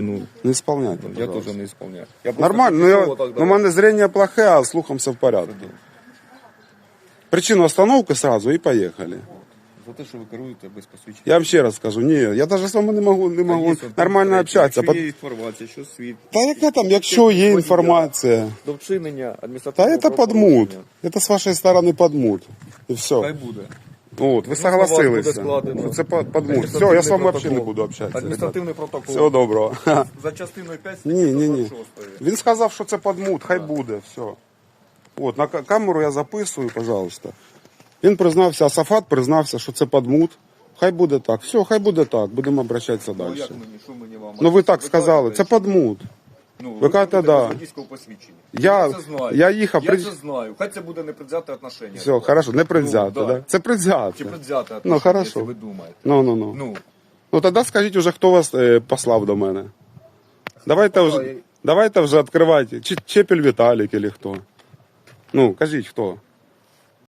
Ну, Не исполняйте, я пожалуйста. тоже не исполняю. Я просто Нормально, ну, я, тимчасово так ну, у мене зрение плохе, а слухом все в порядку. дав. Причину остановки сразу і поїхали. За те, що ви керуєте без посвідчення. Я вам ще раз скажу, ні, я навіть з вами не можу, не Та можу є от нормально третє, общатися. Якщо є інформація, що світ Та яка там, якщо є інформація? до вчинення Та адміністративного це подмут. правопорушення, Это с вашей стороны подмут. І Хай все. буде. От, ви Ну, согласилися. що Це под- Все, я з вами взагалі не буду общатися. Адміністративний протокол. Всього доброго. За частиною 5 Ні, ні, ні. 126. Він сказав, що це подмут, хай буде, все. От, на ка- камеру я записую, пожалуйста. Він признався, Асафат признався, що це подмут. Хай буде так. Все, хай буде так. Будемо обращатися Ну, далі. як мені, що мені вам? Ну ви так сказали, це подмут. Ну, Ви кажете, да. водійського посвідчення. Я- це знаю. я їхав, Я при- це знаю. Хай це буде непредзяте отношення. Все, хорошо, не предвзято, Ну, да. да? Це предвзято. Чи предвзяте отношення, Ну, хорошо. якщо ви думаєте. Ну, ну, ну. Ну, Ну тоді скажіть уже, хто вас е, послав до мене. Давайте вже, давайте вже відкривайте. Чи Чепель Віталік или хто. Ну, кажіть хто.